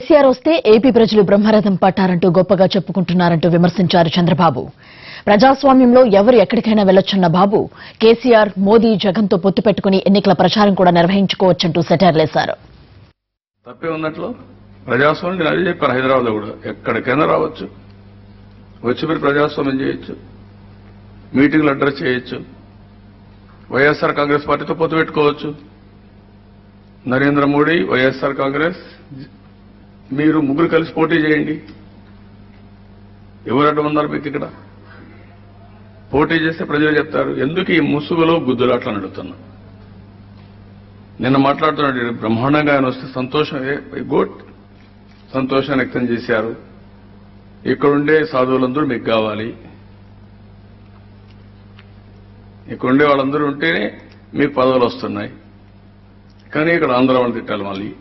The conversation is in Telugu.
కేసీఆర్ వస్తే ఏపీ ప్రజలు బ్రహ్మరథం పట్టారంటూ గొప్పగా చెప్పుకుంటున్నారంటూ విమర్శించారు చంద్రబాబు. ప్రజాస్వామ్యంలో ఎవరు ఎక్కడికైనా వెళ్ళొచ్చన్న బాబు కేసీఆర్ మోదీ జగన్తో పొత్తు పెట్టుకుని ఎన్నికల ప్రచారం కూడా నిర్వహించుకోవచ్చంటూ సెటర్లేశారు. తప్పే ఉన్నట్లు ప్రజాస్వామ్యం నేను అదే చెప్పాను హైదరాబాద్లో కూడా. ఎక్కడికైనా రావచ్చు. వచ్చి మీరు ప్రజాస్వామ్యం చేయొచ్చు. మీటింగ్లు అడ్రస్ చేయొచ్చు. వైఎస్ఆర్ కాంగ్రెస్ పార్టీతో పొత్తు పెట్టుకోవచ్చు. నరేంద్ర మోడీ వైఎస్ఆర్ కాంగ్రెస్ మీరు ముగ్గురు కలిసి పోటీ చేయండి. ఎవరు ఉన్నారు మీకు ఇక్కడ? పోటీ చేస్తే ప్రజలు చెప్తారు ఎందుకు ఈ ముసుగులో గుద్దులాట్లు అని అడుగుతున్నా నిన్న మాట్లాడుతున్నాడు బ్రహ్మాండంగా ఆయన వస్తే సంతోషం గుడ్. సంతోషాన్ని వ్యక్తం చేశారు. ఇక్కడుండే సాధువులందరూ మీకు కావాలి. ఇక్కడుండే వాళ్ళందరూ ఉంటేనే మీకు పదవులు వస్తున్నాయి. కానీ ఇక్కడ ఆంధ్ర వాళ్ళు తిట్టాలి మళ్ళీ.